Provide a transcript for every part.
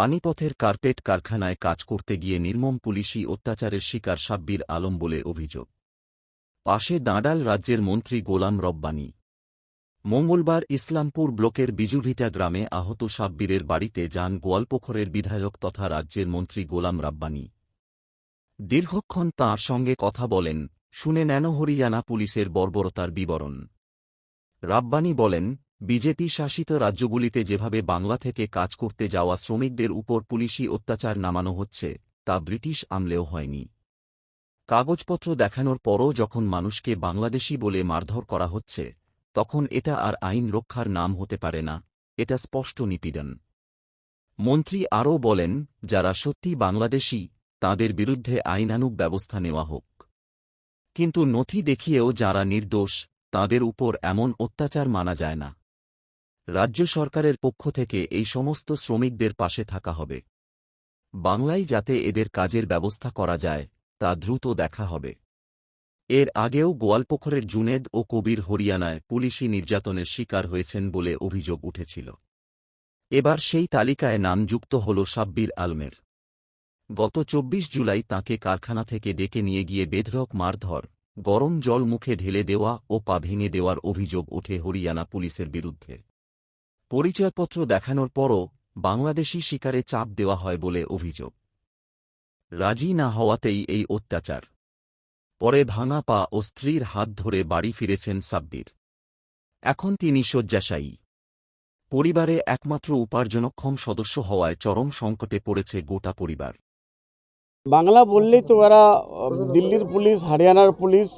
পানিপথের carpet কারখানায় কাজ করতে গিয়ে নির্মম পুলিশি অত্যাচারের শিকার সাব্বির আলম বলে অভিযোগ। পাশে দাঁড়াল রাজ্যের মন্ত্রী গোলাম রব্বানী। মঙ্গলবার ইসলামপুর ব্লকের বিজুভিটা গ্রামে আহত সাব্বিরের বাড়িতে যান গোয়ালপোখরের বিধায়ক তথা রাজ্যের মন্ত্রী গোলাম রাব্বানী। দীর্ঘক্ষণ তাঁর সঙ্গে কথা বলেন, শুনে নেন হরিয়ানা পুলিশের বর্বরতার বিবরণ। রাব্বানী বলেন বিজেপি শাসিত রাজ্যগুলিতে যেভাবে বাংলা থেকে কাজ করতে যাওয়া শ্রমিকদের উপর পুলিশি অত্যাচার নামানো হচ্ছে, তা ব্রিটিশ আমলেও হয়নি। কাগজপত্র দেখানোর পরও যখন মানুষকে বাংলাদেশি বলে মারধর করা হচ্ছে, তখন এটা আর আইন রক্ষার নাম হতে পারে না, এটা স্পষ্ট নিপীড়ন। মন্ত্রী আরও বলেন, যারা সত্যি বাংলাদেশি, তাদের বিরুদ্ধে আইনানুগ ব্যবস্থা নেওয়া হোক। কিন্তু নথি দেখিয়েও যারা নির্দোষ, তাদের উপর এমন অত্যাচার মানা যায় না। রাজ্য সরকারের পক্ষ থেকে এই সমস্ত শ্রমিকদের পাশে থাকা হবে। বাংলায় যাতে এদের কাজের ব্যবস্থা করা যায়, তা দ্রুত দেখা হবে। এর আগেও গোয়ালপোখরের জুনেদ ও কবির হরিয়ানায় পুলিশি নির্যাতনের শিকার হয়েছেন বলে অভিযোগ উঠেছিল। এবার সেই তালিকায় নাম যুক্ত হল সাব্বির আলমের। গত চব্বিশ জুলাই তাকে কারখানা থেকে ডেকে নিয়ে গিয়ে বেধরক মারধর, গরম জল মুখে ঢেলে দেওয়া ও পা ভেঙে দেওয়ার অভিযোগ ওঠে হরিয়ানা পুলিশের বিরুদ্ধে। পরিচয়পত্র দেখানোর পরও বাংলাদেশি শিকারে চাপ দেওয়া হয় বলে অভিযোগ। রাজি না হওয়াতেই এই অত্যাচার। পরে ভাঙা পা ও স্ত্রীর হাত ধরে বাড়ি ফিরেছেন সাব্বির। এখন তিনি শয্যাশায়ী। পরিবারে একমাত্র উপার্জনক্ষম সদস্য হওয়ায় চরম সংকটে পড়েছে গোটা পরিবার। বাংলা বললেই তো এরা দিল্লির পুলিশ, হরিয়ানার পুলিশ,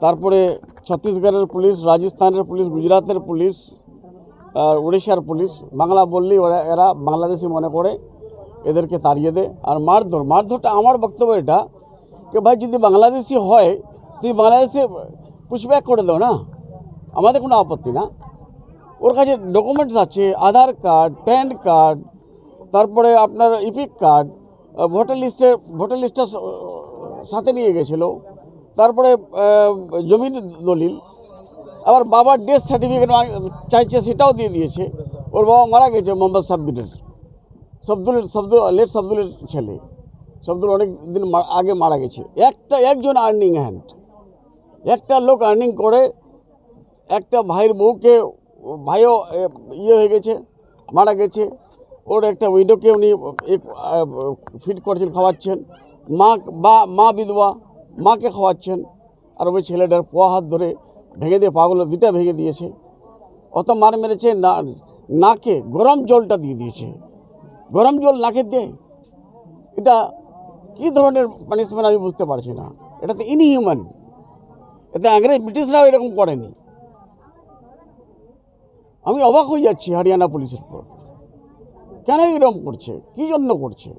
তারপরে ছত্তিশগড়ের পুলিশ, রাজস্থানের পুলিশ, গুজরাতের পুলিশ উড়িষ্যার পুলিশ বাংলা বললেই ওরা, এরা বাংলাদেশি মনে করে, এদেরকে তাড়িয়ে দেয়। আর মারধর, মারধরটা আমার বক্তব্য এটা যে ভাই, যদি বাংলাদেশি হয় তুমি বাংলাদেশে পুষব্যাক করে দাও না। আমাদের কোনো আপত্তি না। ওর কাছে ডকুমেন্টস আছে, আধার কার্ড প্যান কার্ড তারপরে আপনার ইপিক কার্ড ভোটার লিস্টের ভোটার লিস্টটা সাথে নিয়ে গেছিল। তারপরে জমির দলিল আবার বাবার ডেথ সার্টিফিকেট চাইছে, সেটাও দিয়ে দিয়েছে। ওর বাবা মারা গেছে মোহাম্মদ সাব্বিরের। সবদুলের, সবদুল লেট সবদুলের ছেলে। সবদুল অনেক দিন আগে মারা গেছে। একটা, একজন আর্নিং হ্যান্ড একটা লোক আর্নিং করে, একটা ভাইয়ের বউকে, ভাইও ইয়ে হয়ে গেছে, মারা গেছে। ওর একটা উইডোকে উনি ফিট করছেন, খাওয়াচ্ছেন। মা, বা, মা বিধবা, মাকে খাওয়াচ্ছেন। আর ওই ছেলেটার পোয়া হাত ধরে ভেঙে দিয়ে পাগুলো দুটা ভেঙে দিয়েছে। অত মার মেরেছে, না, নাকে গরম জলটা দিয়ে দিয়েছে। গরম জল নাকে দেয়? এটা কী ধরনের পানিশমেন্ট আমি বুঝতে পারছি না। এটা তো ইনহিউম্যান এটা ইংরেজ ব্রিটিশরাও এরকম করেনি। আমি অবাক হয়ে যাচ্ছি হরিয়ানা পুলিশের পর কেন এরকম করছে? কী জন্য করছে?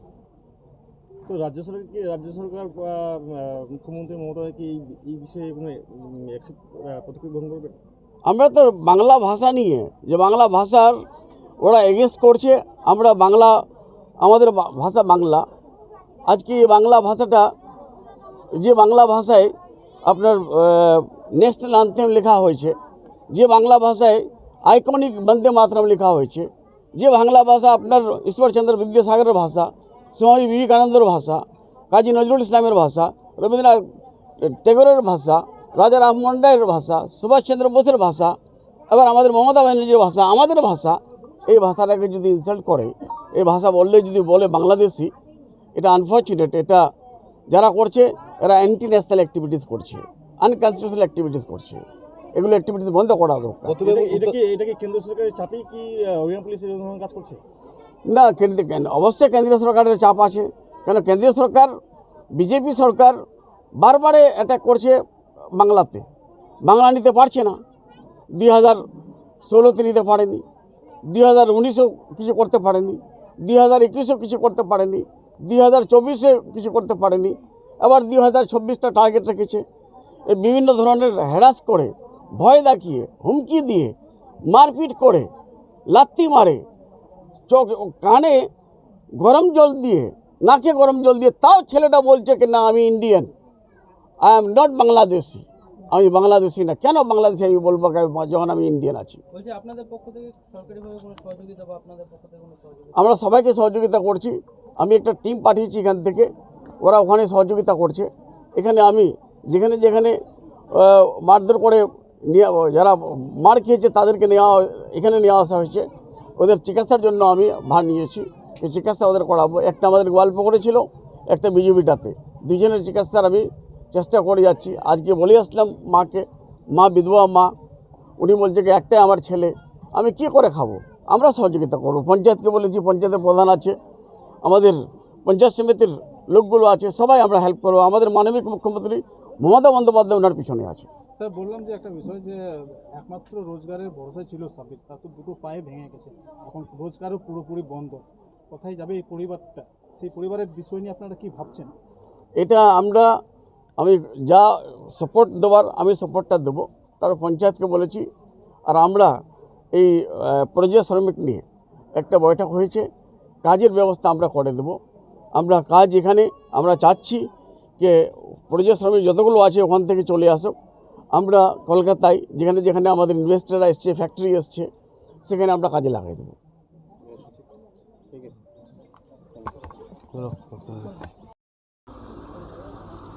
তো রাজ্য সরকার কি রাজ্য সরকার বা আহ, মুখ্যমন্ত্রী মমতা কি এই এই বিষয়ে কোনো উম, accept, আহ, পদক্ষেপ গ্রহণ করবেন আমরা তো বাংলা ভাষা নিয়ে যে বাংলা ভাষার ওরা এগেস্ট করছে আমরা বাংলা আমাদের বা- ভাষা বাংলা আজকে এই বাংলা ভাষাটা যে বাংলা ভাষায় আপনার ন্যাশনাল আনথেম লেখা হয়েছে যে বাংলা ভাষায় আইকনিক বন্দে মাতরম লেখা হয়েছে যে বাংলা ভাষা আপনার ঈশ্বরচন্দ্র বিদ্যাসাগরের ভাষা স্বামী বিবেকানন্দের ভাষা কাজী নজরুল ইসলামের ভাষা রবীন্দ্রনাথ টেগরের ভাষা রাজা রামমোহন রায়ের ভাষা সুভাষচন্দ্র বোসের ভাষা আবার আমাদের মমতা ব্যানার্জির ভাষা আমাদের ভাষা এই ভাষাটাকে যদি ইনসাল্ট করে এই ভাষা বললে যদি বলে বাংলাদেশি এটা আনফর্চুনেট এটা যারা করছে এরা অ্যান্টি ন্যাশনাল অ্যাক্টিভিটিস করছে আনকনস্টিটিউশনাল অ্যাক্টিভিটিস করছে এগুলো অ্যাক্টিভিটিস বন্ধ করা দরকার এটা কেন্দ্র সরকারের কি পুলিশ কাজ করছে না অবশ্যই কেন্দ্রীয় সরকারের চাপ আছে। কেন কেন্দ্রীয় সরকার, বিজেপি সরকার বারবারে অ্যাটাক করছে বাংলাতে। বাংলা নিতে পারছে না। দুই হাজার ষোলোতে নিতে পারেনি। দুই হাজার উনিশেও কিছু করতে পারেনি। দুই হাজার একুশেও কিছু করতে পারেনি। দুই হাজার চব্বিশে কিছু করতে পারেনি। আবার দুই হাজার চব্বিশটা টার্গেট রেখেছে। এই বিভিন্ন ধরনের হ্যারাস করে, ভয় দেখিয়ে, হুমকি দিয়ে, মারপিট করে লাত্তি মারে চোখ কানে গরম জল দিয়ে নাকে গরম জল দিয়ে তাও ছেলেটা বলছে কি না আমি Indian I am not Bangladeshi আমি বাংলাদেশি না। কেন বাংলাদেশি? আমি বলব যখন আমি ইন্ডিয়ান আছি। আমরা সবাইকে সহযোগিতা করছি। আমি একটা টিম পাঠিয়েছি এখান থেকে। ওরা ওখানে সহযোগিতা করছে। এখানে আমি যেখানে যেখানে মারধর করে নিয়ে যারা মার খেয়েছে তাদেরকে নেওয়া এখানে নিয়ে আসা হয়েছে। ওদের চিকিৎসার জন্য আমি ভার নিয়েছি। এই চিকিৎসা ওদের করাবো। একটা আমাদের গল্প ছিল একটা বিজেপিটাতে। দুজনের চিকিৎসার আমি চেষ্টা করে যাচ্ছি। আজকে বলে আসলাম মাকে, মা বিধবা মা, উনি বলছে কি, একটাই আমার ছেলে, আমি কি করে খাব? আমরা সহযোগিতা করব। পঞ্চায়েতকে বলেছি, পঞ্চায়েতের প্রধান আছে, আমাদের পঞ্চায়েত সমিতির লোকগুলো আছে, সবাই আমরা হেল্প করব। আমাদের মানবিক মুখ্যমন্ত্রী মমতা বন্দ্যোপাধ্যায় ওনার পিছনে আছে। স্যার, বললাম যে একটা বিষয় যে, একমাত্র রোজগারের ভরসা ছিল সাবির তার তো দুটো পায়ে ভেঙে গেছে। এখন রোজগারও পুরোপুরি বন্ধ। কোথায় যাবে এই পরিবারটা? সেই পরিবারের বিষয় নিয়ে আপনারা কি ভাবছেন? এটা আমরা, আমি যা সাপোর্ট দেওয়ার, আমি সাপোর্টটা দেবো। তার পঞ্চায়েতকে বলেছি, আর আমরা এই পরিযায়ী শ্রমিক নিয়ে একটা বৈঠক হয়েছে। কাজের ব্যবস্থা আমরা করে দেব। আমরা কাজ এখানে, আমরা চাচ্ছি যে পরিযায়ী শ্রমিক যতগুলো আছে ওখান থেকে চলে আসুক। আমরা কলকাতায় যেখানে যেখানে আমাদের ইনভেস্টাররা এসছে ফ্যাক্টরি এসছে সেখানে আমরা কাজে লাগাই দেবো ঠিক আছে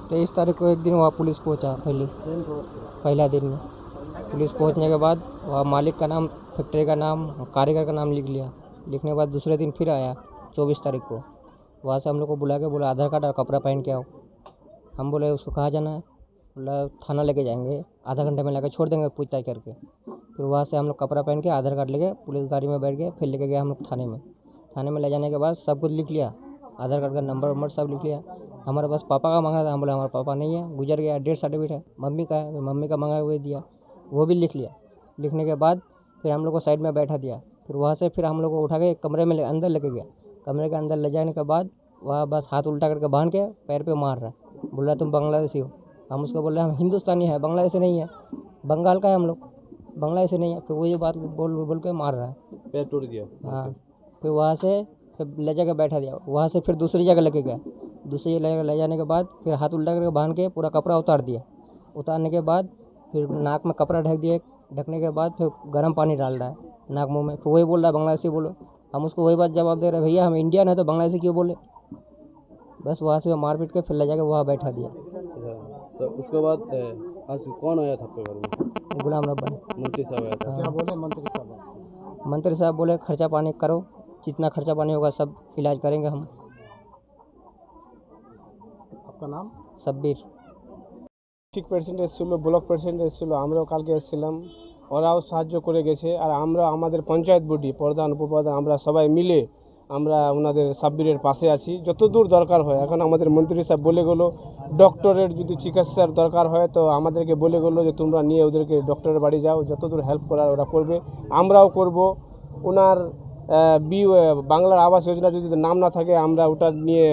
तेईस तारीख को एक दिन वहाँ पुलिस पहुँचा पहले पहला दिन में पुलिस पहुँचने के बाद वहाँ मालिक का नाम फैक्ट्री का नाम और कारीगर का नाम लिख लिया लिखने के बाद दूसरे दिन फिर आया चौबीस तारीख को वहाँ से हम लोग को बुला के बोला आधार कार्ड और कपड़ा पहन के आओ हम बोले उसको कहाँ जाना है बोला थाना लेके जाएँगे आधा घंटे में लाके छोड़ देंगे पूछताछ करके। फिर वहाँ से हम लोग कपड़ा पहन के आधार कार्ड लेके पुलिस गाड़ी में बैठ गए फिर लेके गए हम लोग थाने में। थाने में ले जाने के बाद सब कुछ लिख लिया। आधार कार्ड का नंबर वंबर सब लिख लिया। हमारे पास पापा का मांगा था हम बोले हमारा पापा नहीं है गुजर गया डेथ सर्टिफिकेट है मम्मी का है मम्मी का मांगा हुआ दिया वो भी लिख लिया। लिखने के बाद फिर हम लोग को साइड में बैठा दिया। फिर वहाँ से फिर हम लोग को उठा के कमरे में ले, अंदर लेके गया। कमरे के अंदर ले जाने के बाद वहाँ बस हाथ उल्टा करके बाँध के पैर पे मार रहा बोल तुम बांग्लादेशी हो। हम उसको बोल रहे हैं हम हिंदुस्तानी है बांग्लादेशी नहीं है। बंगाल का है हम लोग। बांग्लादेशी नहीं है। फिर वही बात बोल बोल के मार रहा है। पैर टूट गया। हाँ। फिर वहाँ से फिर ले जाकर बैठा दिया। वहाँ से फिर दूसरी जगह लेके गया। दूसरी जगह ले जाने के बाद फिर हाथ उल्टा करके बाँध के पूरा कपड़ा उतार दिया। उतारने के बाद फिर नाक में कपड़ा ढक दिया। ढकने के बाद फिर गर्म पानी डाल रहा है नाक मुँह में। फिर वही बोल रहा है बांग्लादेशी बोलो। हम उसको वही बात जवाब दे रहे हैं भैया हम इंडियन है तो बांग्लादेशी क्यों बोले? बस वहाँ से मार पीट के फिर ले जाकर वहाँ बैठा दिया। तो उसके बाद आज कौन आया था आपके घर में गुलाम रब्बानी मंत्री साहब आया था क्या बोले मंत्री साहब मंत्री साहब बोले खर्चा पानी करो जितना खर्चा पानी होगा सब इलाज करेंगे हम आपका नाम सब्बीर ডিস্ট্রিক্ট প্রেসিডেন্ট এসেছিলো ব্লক প্রেসিডেন্ট এসেছিলো আমরাও কালকে এসেছিলাম ওরাও সাহায্য করে গেছে আর আমরা আমাদের পঞ্চায়েত বডি প্রধান উপপ্রধান আমরা সবাই মিলে আমরা ওনাদের সাব্বিরের পাশে আছি। যত দূর দরকার হয়, এখন আমাদের মন্ত্রী সাহেব বলে গেলো, ডক্টরের যদি চিকিৎসার দরকার হয়, তো আমাদেরকে বলে গেলো যে তোমরা নিয়ে ওদেরকে ডক্টরের বাড়ি যাও, যত দূর হেল্প করার ওরা করবে। আমরাও করব। ওনার বি বাংলার আবাস যোজনা যদি নাম না থাকে, আমরা ওটা নিয়ে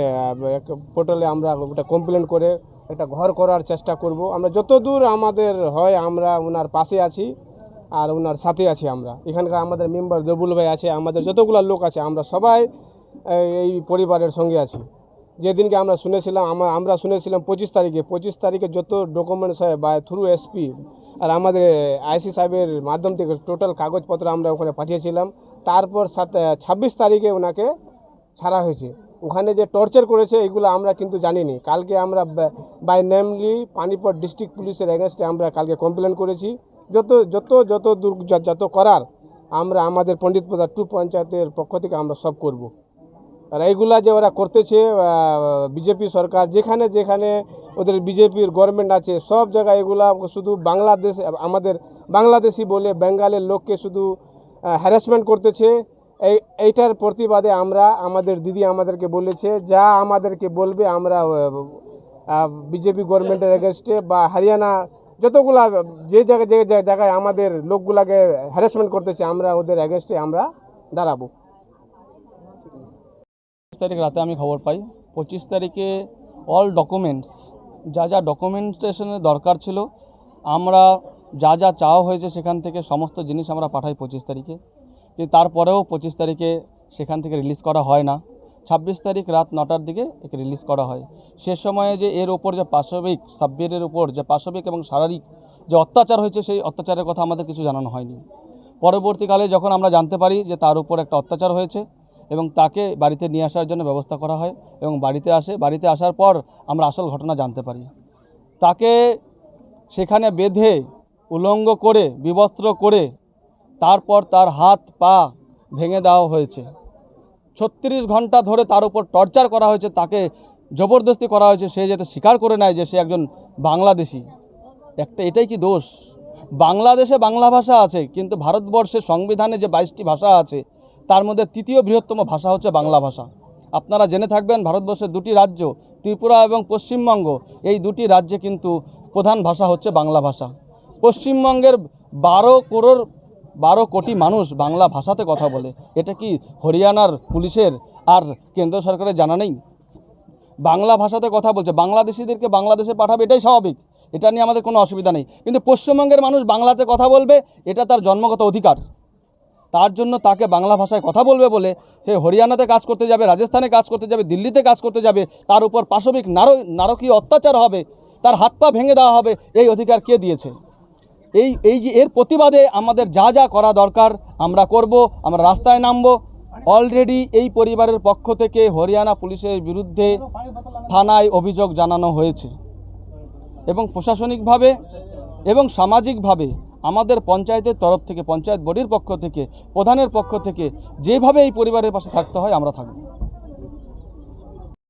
পোর্টালে আমরা ওটা কমপ্লেন করে একটা ঘর করার চেষ্টা করব। আমরা যত দূর আমাদের হয়, আমরা ওনার পাশে আছি। আর ওনার সাথে আছি আমরা। এখানকার আমাদের মেম্বার দেবুল ভাই আছে, আমাদের যতগুলো লোক আছে, আমরা সবাই এই- পরিবারের সঙ্গে আছি। যেদিনকে আমরা শুনেছিলাম, আমা- আমরা শুনেছিলাম পঁচিশ তারিখে পঁচিশ তারিখে যত ডকুমেন্টস হয় বা থ্রু এসপি আর আমাদের আইসি সাহেবের মাধ্যম থেকে টোটাল কাগজপত্র আমরা ওখানে পাঠিয়েছিলাম। তারপর সাত ছাব্বিশ তারিখে ওনাকে ছাড়া হয়েছে। ওখানে যে টর্চার করেছে, এগুলো আমরা কিন্তু জানিনি। কালকে আমরা বাই নেমলি পানিপট ডিস্ট্রিক্ট পুলিশের এগেনস্টে আমরা কালকে কমপ্লেন করেছি। যত যত যত দূর যত করার, আমরা আমাদের পণ্ডিত প্রধান টু পঞ্চায়েতের পক্ষ থেকে আমরা সব করব। আর এইগুলা যে ওরা করতেছে বিজেপি সরকার, যেখানে যেখানে ওদের বিজেপির গভর্নমেন্ট আছে, সব জায়গায় এগুলা শুধু বাংলাদেশ, আমাদের বাংলাদেশি বলে বেঙ্গালের লোককে শুধু হ্যারাসমেন্ট করতেছে। এই, এইটার প্রতিবাদে আমরা, আমাদের দিদি আমাদেরকে বলেছে, যা আমাদেরকে বলবে আমরা বিজেপি গভর্নমেন্টের এগেনস্টে বা হরিয়ানা যতগুলা, যে জায়গায় যে জায়গায় আমাদের লোকগুলাকে হ্যারাসমেন্ট করতেছে, আমরা ওদের এগেনস্টে আমরা দাঁড়াবো। পঁচিশ তারিখ রাতে আমি খবর পাই। পঁচিশ তারিখে অল ডকুমেন্টস যা যা ডকুমেন্টেশনের দরকার ছিল, আমরা যা যা চাওয়া হয়েছে সেখান থেকে সমস্ত জিনিস আমরা পাঠাই পঁচিশ তারিখে। তারপরেও পঁচিশ তারিখে সেখান থেকে রিলিজ করা হয় না। ছাব্বিশ তারিখ রাত নটার দিকে একে রিলিজ করা হয়। সে সময়ে যে এর ওপর যে পাশবিক, সাব্বিরের উপর যে পাশবিক এবং শারীরিক যে অত্যাচার হয়েছে, সেই অত্যাচারের কথা আমাদের কিছু জানানো হয়নি। পরবর্তীকালে যখন আমরা জানতে পারি যে তার উপর একটা অত্যাচার হয়েছে এবং তাকে বাড়িতে নিয়ে আসার জন্য ব্যবস্থা করা হয় এবং বাড়িতে আসে, বাড়িতে আসার পর আমরা আসল ঘটনা জানতে পারি। তাকে সেখানে বেঁধে, উলঙ্গ করে, বিবস্ত্র করে তারপর তার হাত, পা ভেঙে দেওয়া হয়েছে। ছত্রিশ ঘণ্টা ধরে তার উপর টর্চার করা হয়েছে, তাকে জবরদস্তি করা হয়েছে, সে যাতে স্বীকার করে নেয় যে সে একজন বাংলাদেশি। একটা এটাই কি দোষ? বাংলাদেশে বাংলা ভাষা আছে, কিন্তু ভারতবর্ষের সংবিধানে যে বাইশটি ভাষা আছে, তার মধ্যে তৃতীয় বৃহত্তম ভাষা হচ্ছে বাংলা ভাষা। আপনারা জেনে থাকবেন, ভারতবর্ষের দুটি রাজ্য, ত্রিপুরা এবং পশ্চিমবঙ্গ, এই দুটি রাজ্যে কিন্তু প্রধান ভাষা হচ্ছে বাংলা ভাষা। পশ্চিমবঙ্গের বারো করোড় বারো কোটি মানুষ বাংলা ভাষাতে কথা বলে। এটা কি হরিয়ানার পুলিশের আর কেন্দ্র সরকারের জানা নেই? বাংলা ভাষাতে কথা বলছে। বাংলাদেশিদেরকে বাংলাদেশে পাঠাবে, এটাই স্বাভাবিক। এটা নিয়ে আমাদের কোনো অসুবিধা নেই। কিন্তু পশ্চিমবঙ্গের মানুষ বাংলাতে কথা বলবে, এটা তার জন্মগত অধিকার। তার জন্য তাকে বাংলা ভাষায় কথা বলবে বলে সে হরিয়ানাতে কাজ করতে যাবে, রাজস্থানে কাজ করতে যাবে, দিল্লিতে কাজ করতে যাবে, তার উপর পাশবিক নার নারকীয় অত্যাচার হবে, তার হাত পা ভেঙে দেওয়া হবে, এই অধিকার কে দিয়েছে? এই এই যে এর প্রতিবাদে আমাদের যা যা করা দরকার আমরা করব, আমরা রাস্তায় নামব। অলরেডি এই পরিবারের পক্ষ থেকে হরিয়ানা পুলিশের বিরুদ্ধে থানায় অভিযোগ জানানো হয়েছে। এবং প্রশাসনিকভাবে এবং সামাজিকভাবে আমাদের পঞ্চায়েতের তরফ থেকে, পঞ্চায়েত বডির পক্ষ থেকে, প্রধানের পক্ষ থেকে যেভাবে এই পরিবারের পাশে থাকতে হয় আমরা থাকব।